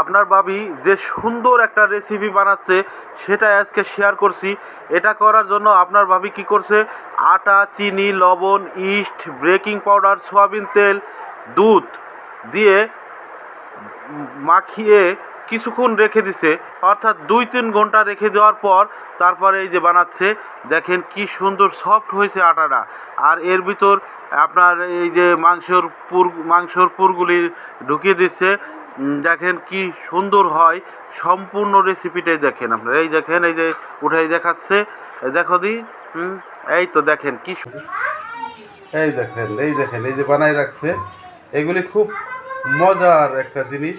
আপনার ভাবি যে সুন্দর একটা রেসিপি বানাচ্ছে সেটা আজকে শেয়ার করছি। এটা করার জন্য আপনার ভাবি কি করছে? আটা, চিনি, লবণ ইস্ট বেকিং পাউডার সয়াবিন তেল, দুধ দিয়ে মাখিয়ে কিছুক্ষণ রেখে দিছে। অর্থাৎ দুই তিন ঘণ্টা রেখে দেওয়ার পর তারপরে এই যে বানাচ্ছে, দেখেন কি সুন্দর সফট হয়েছে আটাটা। আর এর ভিতর আপনার এই যে মাংসর পুর, মাংসর পুরগুলি ঢুকিয়ে দিচ্ছে। দেখেন কি সুন্দর হয়। সম্পূর্ণ রেসিপিটাই দেখেন আপনার। এই দেখেন, এই যে উঠাই দেখাচ্ছে। দেখো দি এই তো দেখেন কি এই দেখেন এই দেখেন, এই যে বানাই রাখছে। এগুলি খুব মজার একটা জিনিস।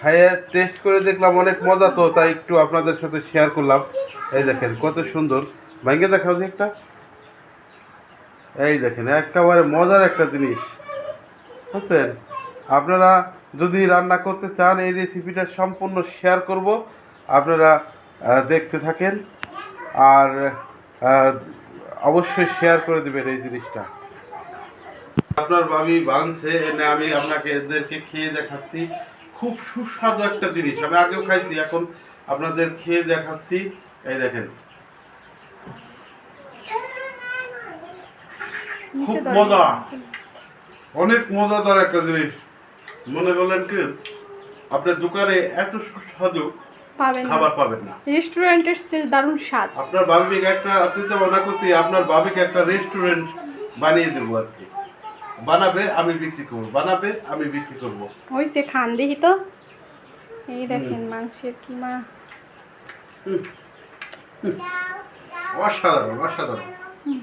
খাইয়ে টেস্ট করে দেখলাম অনেক মজা তো, তাই একটু আপনাদের সাথে শেয়ার করলাম। এই দেখেন, কত সুন্দর। ভেঙে দেখাও যে একটা। এই দেখেন, একেবারে মজার একটা জিনিস। বুঝছেন? আপনারা যদি রান্না করতে চান এই রেসিপিটা সম্পূর্ণ শেয়ার করব। আপনারা দেখতে থাকেন। আর অবশ্যই শেয়ার করে দেবেন এই জিনিসটা। আপনার বাবি বানছে এনে আমি আপনাকে এদেরকে খেয়ে দেখাচ্ছি। খুব সুস্বাদু একটা জিনিস। আমি আগেও খাইছি এখন আপনাদের খেয়ে দেখাচ্ছি। এই দেখেন। খুব মজা। অনেক মজাদার একটা জিনিস। মনে করলেন কি আপনার দোকানে এত সুস্বাদু পাবেন খাবার পাবেন না। রেস্টুরেন্টের সে দারুণ স্বাদ। আপনার বাবিকে একটা আপনি তো মনে করছি আপনার বাবিকে একটা রেস্টুরেন্ট বানিয়ে দেবো আর কি। বানাবে আমি বিক্রি করব। বানাবে আমি বিক্রি করব। হয়েছে খান দেখি তো। এই দেখেন মাংসের কিমা। হুম। হুম। অসাধারণ অসাধারণ। হুম।